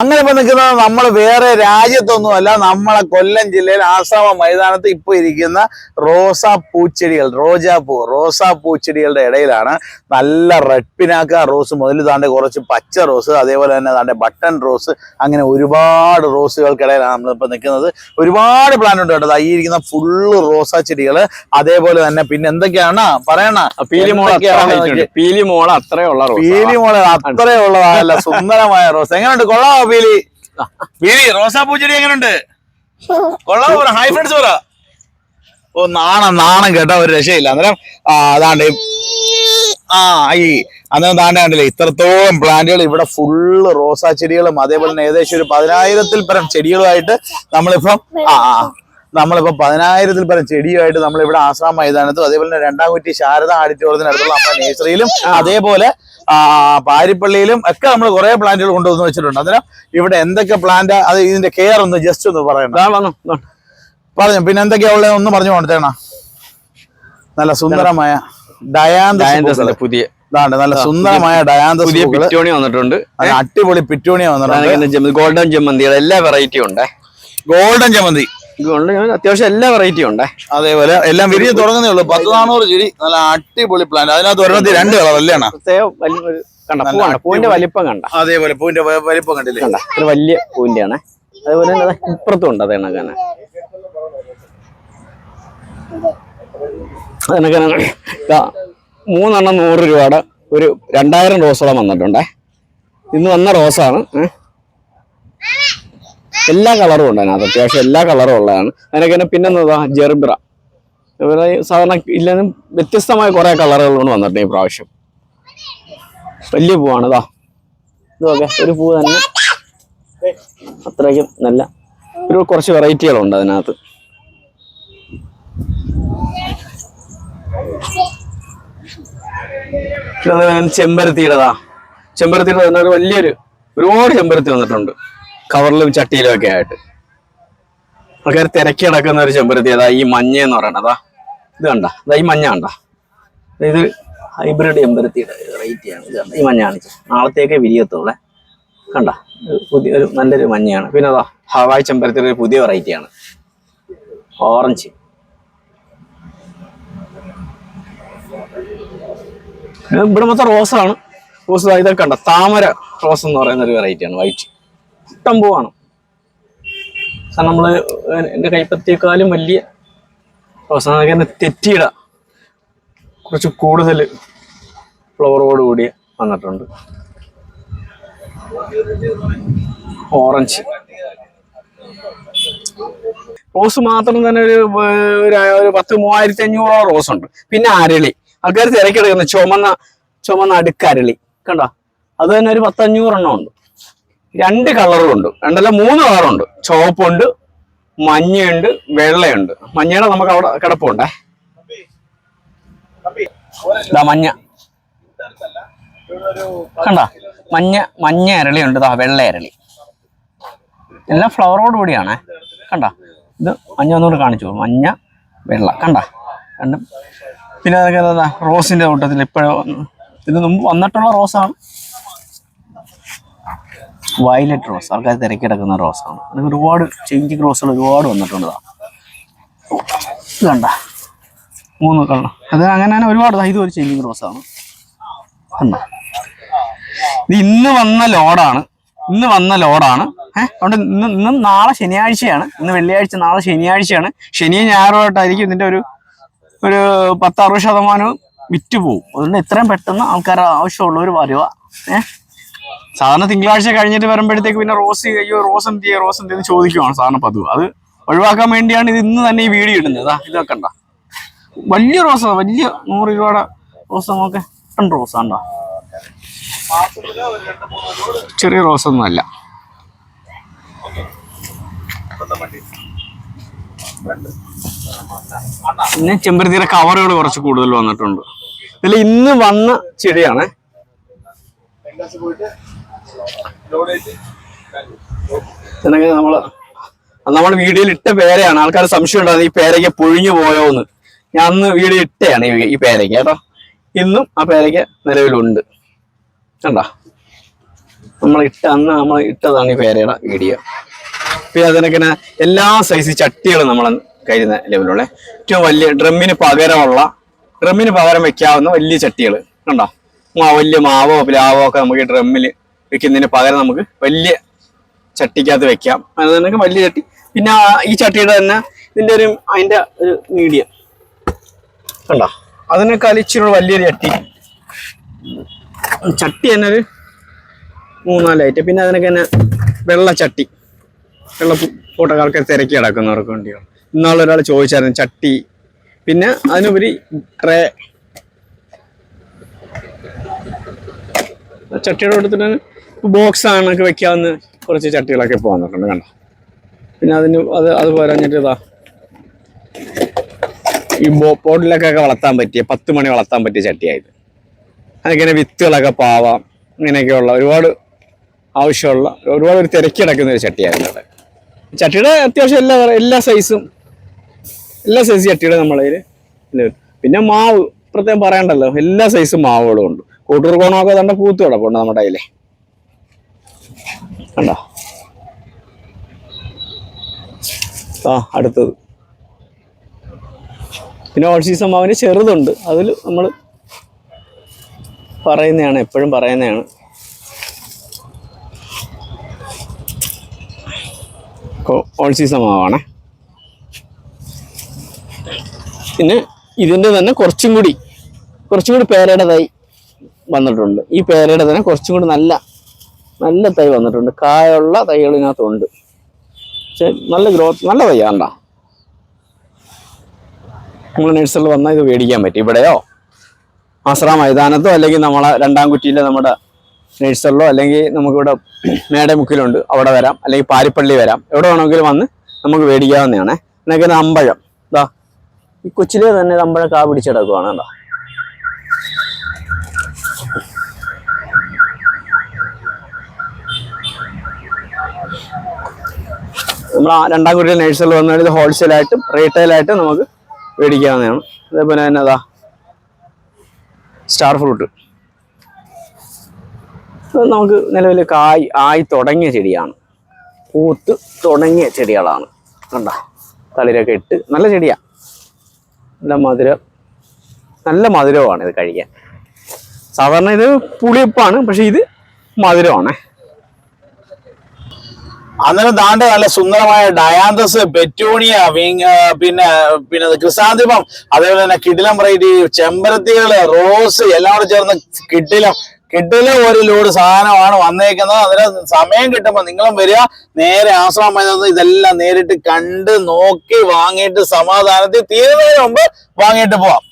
അങ്ങനെ ഇപ്പൊ നിൽക്കുന്നത് നമ്മൾ വേറെ രാജ്യത്തൊന്നുമല്ല നമ്മളെ കൊല്ലം ജില്ലയിൽ ആസാമ മൈതാനത്ത് ഇപ്പൊ ഇരിക്കുന്ന റോസാ പൂച്ചെടികൾ റോജാപ്പൂ റോസാ പൂച്ചെടികളുടെ ഇടയിലാണ് നല്ല റെഡ് പിനാക്ക റോസ് മുതൽ താണ്ടെ കുറച്ച് പച്ച റോസ് അതേപോലെ തന്നെ താണ്ടെ ബട്ടൺ റോസ് അങ്ങനെ ഒരുപാട് റോസുകൾക്കിടയിലാണ് നമ്മളിപ്പോ നിൽക്കുന്നത്. ഒരുപാട് പ്ലാൻ ഉണ്ട് കേട്ടോ. ഈ ഇരിക്കുന്ന ഫുള്ള് റോസാ ചെടികൾ അതേപോലെ തന്നെ പിന്നെ എന്തൊക്കെയാണ്? പറയണ പീലിമോള. പീലിമോൾ അത്രയുള്ള പീലിമോള പീലി മോളെ അത്രയുള്ളതല്ല സുന്ദരമായ റോസ് എങ്ങനെയുണ്ട് കൊള്ളാമോ വീലി റോസാ പൂച്ചെടി എങ്ങനെയുണ്ട് കൊള്ളാം പറ ഹൈ ഫ്രണ്ട്സ് പറ. ഓ നാണം നാണം കേട്ടോ ഒരു രക്ഷയില്ല. അന്നേരം ആ അതാണ്ട് ആ ഈ അന്നേരം താണ്ട കണ്ടില്ലേ ഇത്രത്തോളം പ്ലാന്റുകൾ ഇവിടെ ഫുള്ള് റോസാ ചെടികളും അതേപോലെ തന്നെ ഏകദേശം ഒരു പതിനായിരത്തിൽ പരം ചെടികളുമായിട്ട് നമ്മളിപ്പം ആ നമ്മളിപ്പോ പതിനായിരത്തിൽ പരം ചെടിയുമായിട്ട് നമ്മളിവിടെ ആസാം മൈതാനത്തും അതേപോലെ തന്നെ രണ്ടാം കുറ്റി ശാരദ ആഡിറ്റോറിയത്തിനടുത്തുള്ള നമ്മുടെ നേഴ്സറിയിലും അതേപോലെ പാരിപ്പള്ളിയിലും ഒക്കെ നമ്മൾ കുറെ പ്ലാന്റുകൾ കൊണ്ടുവന്ന് വെച്ചിട്ടുണ്ട്. അന്നേരം ഇവിടെ എന്തൊക്കെ പ്ലാന്റ് അത് ഇതിന്റെ കെയർ ഒന്ന് ജസ്റ്റ് ഒന്ന് പറയണം. പറഞ്ഞു പിന്നെ എന്തൊക്കെയാ ഉള്ളത് ഒന്ന് പറഞ്ഞു കൊണ്ടേണ നല്ല സുന്ദരമായ ഡയാന്തസ് പുതിയ ഇതാണ്ട് നല്ല സുന്ദരമായ ഡയാന്തസ് പുതിയ. പിറ്റോണി വന്നിട്ടുണ്ട്. അടിപൊളി പിറ്റോണി വന്നിട്ടുണ്ട്. ഗോൾഡൻ ജമ്മന്തിയുടെ എല്ലാ വെറൈറ്റിയും ഉണ്ട്. ഗോൾഡൻ ചമന്തി ഞാൻ അത്യാവശ്യം എല്ലാ വെറൈറ്റിയും ഉണ്ടേ. അതേപോലെ എല്ലാം വിരിഞ്ഞ് തുടങ്ങുന്നേ ഉള്ളൂ. പത്ത് നാനൂറ് ചെടി നല്ല അടിപൊളി പ്ലാന്റ് അതിനകത്ത് ഒരെണ്ണത്തിൽ രണ്ട് കളർ അല്ലേ കണ്ട പൂവിന്റെ വലിപ്പം കണ്ട. അതേപോലെ പൂവിന്റെ വലിപ്പം കണ്ടില്ലേ? കണ്ട ഒരു വലിയ പൂവിന്റെ ആണ് അതുപോലെ തന്നെ ഇപ്പുറത്തും ഉണ്ട് അതേ കണക്കാണ് അതിനൊക്കെ മൂന്നെണ്ണം നൂറ് രൂപയുടെ ഒരു രണ്ടായിരം റോസോളം വന്നിട്ടുണ്ടേ. ഇന്ന് വന്ന റോസാണ് ഏ. എല്ലാ കളറും ഉണ്ട് അത് അത്യാവശ്യം എല്ലാ കളറും ഉള്ളതാണ്. അതിനൊക്കെ തന്നെ പിന്നെ എന്നതാ ജെർബിറ സാധാരണ ഇല്ലെന്നും വ്യത്യസ്തമായ കുറെ കളറുകളാണ് വന്നിട്ടുണ്ട് ഈ പ്രാവശ്യം. വലിയ പൂവാണ് ഇതാ. ഇതൊക്കെ ഒരു പൂ തന്നെ. അത്രയ്ക്കും നല്ല ഒരു കുറച്ച് വെറൈറ്റികളുണ്ട് അതിനകത്ത്. ചെമ്പരത്തിയുടെതാ. ചെമ്പരത്തിയുടെ വലിയൊരു ഒരുപാട് ചെമ്പരത്തി വന്നിട്ടുണ്ട്. കവറിലും ചട്ടിയിലും ഒക്കെ ആയിട്ട് ആൾക്കാർ തിരക്കി കിടക്കുന്ന ഒരു ചെമ്പരത്തി അതാ ഈ മഞ്ഞ എന്ന് പറയണതാ ഇത് കണ്ട? അതാ ഈ മഞ്ഞ കണ്ട? ഇത് ഹൈബ്രിഡ് ചെമ്പരത്തിയുടെ വെറൈറ്റിയാണ് ഇത് ഈ മഞ്ഞാണ്. നാളത്തേക്ക് വിരിയത്തുള്ളേ. കണ്ട? പുതിയ ഒരു നല്ലൊരു മഞ്ഞയാണ്. പിന്നെ അതാ ഹവായ് ചെമ്പരത്തിയുടെ ഒരു പുതിയ വെറൈറ്റിയാണ് ഓറഞ്ച്. ഇവിടെ മൊത്തം റോസാണ്. റോസ് ഇതൊക്കെ കണ്ട? താമര റോസ് എന്ന് പറയുന്ന ഒരു വെറൈറ്റിയാണ് വൈറ്റ്. ഇഷ്ടം പൂവാണ്. കാരണം നമ്മൾ എന്റെ കൈപ്പത്തിയേക്കാളും വലിയ അവസാനം തെറ്റിയിട. കുറച്ച് കൂടുതൽ ഫ്ലവറോട് കൂടി വന്നിട്ടുണ്ട്. ഓറഞ്ച് റോസ് മാത്രം തന്നെ ഒരു ഒരു പത്ത് മൂവായിരത്തി അഞ്ഞൂറോളം റോസ് ഉണ്ട്. പിന്നെ അരളി. ആൾക്കാർ തിരക്കെടുക്കുന്ന. ചുമന്ന ചുമന്ന അടുക്കരളി. കണ്ടോ? അത് തന്നെ ഒരു പത്തഞ്ഞൂറെണ്ണം ഉണ്ട്. രണ്ട് കളറും ഉണ്ട് രണ്ടല്ല മൂന്ന് കളറുണ്ട്. ചുവപ്പുണ്ട് മഞ്ഞയുണ്ട് വെള്ളയുണ്ട്. മഞ്ഞയുടെ നമുക്ക് അവിടെ കിടപ്പുണ്ടേ. മഞ്ഞ. കണ്ട? മഞ്ഞ മഞ്ഞ അരളിയുണ്ട് ഇതാ വെള്ള അരളി എല്ലാം ഫ്ലവറോട് കൂടിയാണേ. കണ്ട? ഇത് മഞ്ഞ ഒന്നുകൂടെ കാണിച്ചു മഞ്ഞ വെള്ള. കണ്ട? രണ്ടും. പിന്നെ അതൊക്കെ എന്താ? റോസിന്റെ കൂട്ടത്തിൽ ഇപ്പോഴും ഇതിന് മുമ്പ് വന്നിട്ടുള്ള റോസാണ്. വയലറ്റ് റോസ് ആൾക്കാർ തിരക്കിടക്കുന്ന റോസാണ്. അത് ഒരുപാട് ചേഞ്ചിങ് റോസുകൾ ഒരുപാട് വന്നിട്ടുണ്ട് കണ്ട. മൂന്ന് കളർ അത് അങ്ങനെ തന്നെ ഒരുപാട് ഇത്. ഒരു ചേഞ്ചിങ് റോസാണ് കണ്ട. ഇത് ഇന്ന് വന്ന ലോഡാണ്. ഇന്ന് വന്ന ലോഡാണ്. ഏഹ് അതുകൊണ്ട് ഇന്ന് ഇന്നും നാളെ ശനിയാഴ്ചയാണ്. ഇന്ന് വെള്ളിയാഴ്ച നാളെ ശനിയാഴ്ചയാണ്. ശനിയും ഞായറുമായിട്ടായിരിക്കും ഇതിന്റെ ഒരു ഒരു പത്ത് അറുപത് ശതമാനവും വിറ്റ് പോകും അതുകൊണ്ട് എത്രയും പെട്ടെന്ന് ആൾക്കാർ ആവശ്യമുള്ളവർ വരുക. ഏഹ് സാധാരണ തിങ്കളാഴ്ച കഴിഞ്ഞിട്ട് വരുമ്പോഴത്തേക്ക് പിന്നെ റോസ് അയ്യോ റോസ് എന്ത് ചെയ്യുക റോസ് എന്ത് ചോദിക്കുവാണ് സാധാരണ പതിവ്. അത് ഒഴിവാക്കാൻ വേണ്ടിയാണ് ഇത് ഇന്ന് തന്നെ ഈ വീഡിയോ ഇടുന്നത്. ഇതാക്കണ്ട വലിയ റോസാ വലിയ നൂറ് രൂപയുടെ റോസ് നമുക്ക് രണ്ട് റോസ് ഉണ്ടോ ചെറിയ റോസ് ഒന്നും അല്ല. പിന്നെ ചെമ്പരത്തിയുടെ കവറുകൾ കുറച്ച് കൂടുതൽ വന്നിട്ടുണ്ട്. ഇതിൽ ഇന്ന് വന്ന ചെടിയാണ് ഇതിനൊക്കെ നമ്മൾ നമ്മൾ വീഡിയോയിൽ ഇട്ട പേരയാണ്. ആൾക്കാർ സംശയം ഉണ്ടായിരുന്നു ഈ പേരയ്ക്ക് പൊഴിഞ്ഞു പോയോ എന്ന്. ഞാൻ അന്ന് വീഡിയോ ഇട്ടയാണ് ഈ- പേരയ്ക്ക് കേട്ടോ. ഇന്നും ആ പേരയ്ക്ക് നിലവിലുണ്ട്. കണ്ട? നമ്മൾ ഇട്ട അന്ന് നമ്മൾ ഇട്ടതാണ് ഈ പേരയുടെ വീഡിയോ. പിന്നെ അതിനൊക്കെ എല്ലാ സൈസ് ചട്ടികളും നമ്മൾ കരുതുന്ന ലെവലുള്ള ഏറ്റവും വലിയ ഡ്രമ്മിന് പകരമുള്ള ഡ്രമ്മിന് പകരം വെക്കാവുന്ന വലിയ ചട്ടികൾ കണ്ടോ? വലിയ മാവോ പ്ലാവോ ഒക്കെ നമുക്ക് ഡ്രമ്മിൽ വെക്കുന്നതിന് പകരം നമുക്ക് വലിയ ചട്ടിക്കകത്ത് വെക്കാം. അതിനൊക്കെ വലിയ ചട്ടി. പിന്നെ ഈ ചട്ടിയുടെ തന്നെ ഇതിന്റെ ഒരു അതിന്റെ ഒരു മീഡിയം. കണ്ടോ? അതിനേക്കാൾ ഇച്ചിരി വലിയൊരു ചട്ടി. ചട്ടി തന്നെ ഒരു മൂന്നാലായിട്ട് പിന്നെ അതിനൊക്കെ തന്നെ വെള്ള ചട്ടി. വെള്ള ഫോട്ടോക്കാർക്ക് തിരക്കി കിടക്കുന്നവർക്ക് വേണ്ടിയാണ് ഇന്നാളൊരാൾ ചോദിച്ചായിരുന്നു ചട്ടി. പിന്നെ അതിനുപരി ട്രേ ചട്ടിയുടെ കൊടുത്തിട്ട് ബോക്സ് ആണൊക്കെ വെക്കാവുന്ന കുറച്ച് ചട്ടികളൊക്കെ ഇപ്പോൾ വന്നിട്ടുണ്ട് കണ്ടോ? പിന്നെ അതിന് അത് അത് പോരാഞ്ഞിട്ട് ഇതാ. ഈ ബോ പോട്ടിലൊക്കെ വളർത്താൻ പറ്റിയ പത്ത് മണി വളർത്താൻ പറ്റിയ ചട്ടിയായത്. അതിങ്ങനെ വിത്തുകളൊക്കെ പാവാം ഇങ്ങനെയൊക്കെയുള്ള ഒരുപാട് ആവശ്യമുള്ള ഒരുപാട് ഒരു തിരക്കി കിടക്കുന്ന ഒരു ചട്ടിയായിരുന്നു അവിടെ ചട്ടിയുടെ അത്യാവശ്യം എല്ലാ എല്ലാ സൈസും എല്ലാ സൈസ് ചട്ടിയുടെ നമ്മളതിൽ പിന്നെ മാവ് പ്രത്യേകം പറയണ്ടല്ലോ എല്ലാ സൈസും മാവുകളും ഉണ്ട്. കൂട്ടൂർ കോണമൊക്കെ തന്നെ പൂത്ത് കിടപ്പുണ്ട് നമ്മുടെ കയ്യിലെ. കണ്ടോ? ആ അടുത്തത്. പിന്നെ ഓൾ സീസൺ മാവിന് ചെറുതുണ്ട്. അതിൽ നമ്മൾ പറയുന്നതാണ് എപ്പോഴും പറയുന്നതാണ്. ഓൾ സീസൺ മാവാണേ. പിന്നെ ഇതിന്റെ തന്നെ കുറച്ചും കൂടി കുറച്ചും കൂടി പേരയുടെ തൈ വന്നിട്ടുണ്ട്. ഈ പേരയുടെ തന്നെ കുറച്ചും കൂടി നല്ല നല്ല തൈ വന്നിട്ടുണ്ട്. കായുള്ള തൈകൾ ഇതിനകത്തുണ്ട്. പക്ഷെ നല്ല ഗ്രോത്ത് നല്ല തൈയാണ്ട നമ്മൾ നഴ്സറിൽ വന്നാൽ ഇത് മേടിക്കാൻ പറ്റും. ഇവിടെയോ? ആശ്ര മൈതാനത്തോ അല്ലെങ്കിൽ നമ്മളെ രണ്ടാം കുറ്റിയിലെ നമ്മുടെ നഴ്സറിലോ അല്ലെങ്കിൽ നമുക്കിവിടെ മേടമുക്കിലുണ്ട് അവിടെ വരാം. അല്ലെങ്കിൽ പാരിപ്പള്ളി വരാം. എവിടെ വേണമെങ്കിലും വന്ന് നമുക്ക് മേടിക്കാവുന്നതാണ്. എന്നൊക്കെ അമ്പഴം. ഇതാ ഈ കൊച്ചിലെ തന്നെ അമ്പഴം കാ പിടിച്ചെടുക്കുവാണ് കേട്ടോ നമ്മൾ രണ്ടാം കുട്ടിയിൽ നേഴ്സറിൽ വന്നാൽ ഇത് ഹോൾസെയിലായിട്ടും റീറ്റെയിലായിട്ടും നമുക്ക് മേടിക്കാവുന്നതാണ്. അതേപോലെ തന്നെ അതാ സ്റ്റാർ ഫ്രൂട്ട് നമുക്ക് നിലവിൽ കായ് ആയി തുടങ്ങിയ ചെടിയാണ്. പൂത്ത് തുടങ്ങിയ ചെടികളാണ്. കണ്ട? തളിരൊക്കെ ഇട്ട് നല്ല ചെടിയാണ് നല്ല മധുരം നല്ല മധുരമാണ് ഇത് കഴിക്കാൻ. സാധാരണ ഇത് പുളിയപ്പാണ് പക്ഷെ ഇത് മധുരമാണ്. അന്നേരം താണ്ട നല്ല സുന്ദരമായ ഡയാന്തസ് പെറ്റൂണിയ പിന്നെ പിന്നെ ക്രിസാന്തിമം അതേപോലെ തന്നെ കിടിലം വെറൈറ്റി ചെമ്പരത്തികൾ റോസ് എല്ലാം കൂടെ ചേർന്ന് കിട്ടിലം കിട്ടിലം ഒരു ലോഡ് സാധനമാണ് വന്നേക്കുന്നത്. അന്നേരം സമയം കിട്ടുമ്പോൾ നിങ്ങളും വരിക. നേരെ ആശ്രമം ഇതെല്ലാം നേരിട്ട് കണ്ട് നോക്കി വാങ്ങിയിട്ട് സമാധാനത്തിൽ തീരുന്നതിന് മുമ്പ് വാങ്ങിയിട്ട് പോവാം.